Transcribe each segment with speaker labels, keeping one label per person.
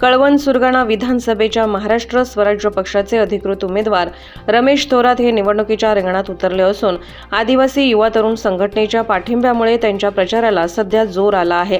Speaker 1: कळवण सुरगाणा विधानसभेच्या महाराष्ट्र स्वराज्य पक्षाचे अधिकृत उमेदवार रमेश थोरात हे निवडणुकीच्या रिंगणात उतरले असून आदिवासी युवा तरुण संघटनेच्या पाठिंब्यामुळे त्यांच्या प्रचाराला सध्या जोर आला आहे.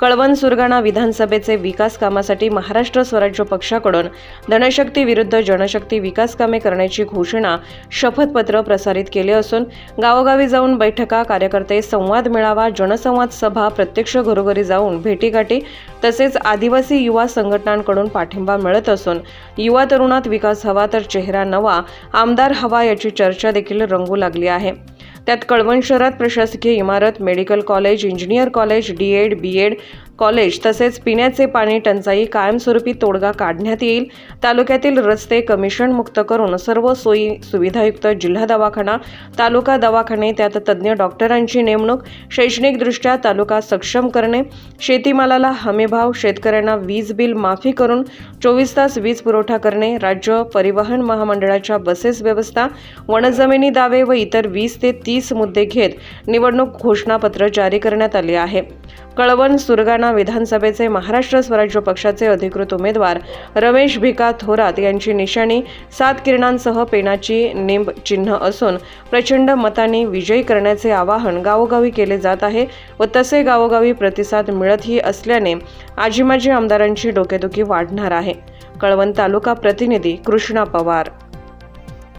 Speaker 1: कळवण सुरगाणा विधानसभेचे विकास कामासाठी महाराष्ट्र स्वराज्य पक्षाकडून धनशक्ती विरुद्ध जनशक्ती विकास कामे करण्याची घोषणा शपथपत्र प्रसारित केले असून गावोगावी जाऊन बैठका कार्यकर्ते संवाद मेळावा जनसंवाद सभा प्रत्यक्ष घरोघरी जाऊन भेटीगाठी तसेच आदिवासी युवा संघटनांकडून पाठिंबा मिळत असून युवा तरुणात विकास हवा तर चेहरा नवा आमदार हवा याची चर्चा देखील रंगू लागली आहे. त्यात कळवण शहरात प्रशासकीय इमारत medical college engineer college D Ed B Ed college तसेच पिण्याचे पाणी टंचाई कायमस्वरूपी तोडगा काढण्यात येईल. तालुक्यातील रस्ते कमिशन मुक्त करून सर्व सोयी सुविधायुक्त जिल्हा दवाखाना तालुका दवाखाने त्यात तज्ज्ञ डॉक्टरांची नेमणूक शैक्षणिकदृष्ट्या तालुका सक्षम करणे शेतीमालाला हमीभाव शेतकऱ्यांना वीज बिल माफी करून चोवीस तास वीज पुरवठा करणे राज्य परिवहन महामंडळाच्या बसेस व्यवस्था वनजमिनी दावे व इतर वीस ते तीस मुद्दे घेत निवडणूक घोषणापत्र जारी करण्यात आले आहे. कळवण सुरगाणा विधानसभेचे महाराष्ट्र स्वराज्य पक्षाचे अधिकृत उमेदवार रमेश भिका थोरात यांची निशाणी सात किरणांसह पेनाची निंब चिन्ह असून प्रचंड मतांनी विजयी करण्याचे आवाहन गावोगावी केले जात आहे व तसे गावोगावी प्रतिसाद मिळतही असल्याने आजीमाजी आमदारांची डोकेदुखी वाढणार आहे. कळवण तालुका प्रतिनिधी कृष्णा पवार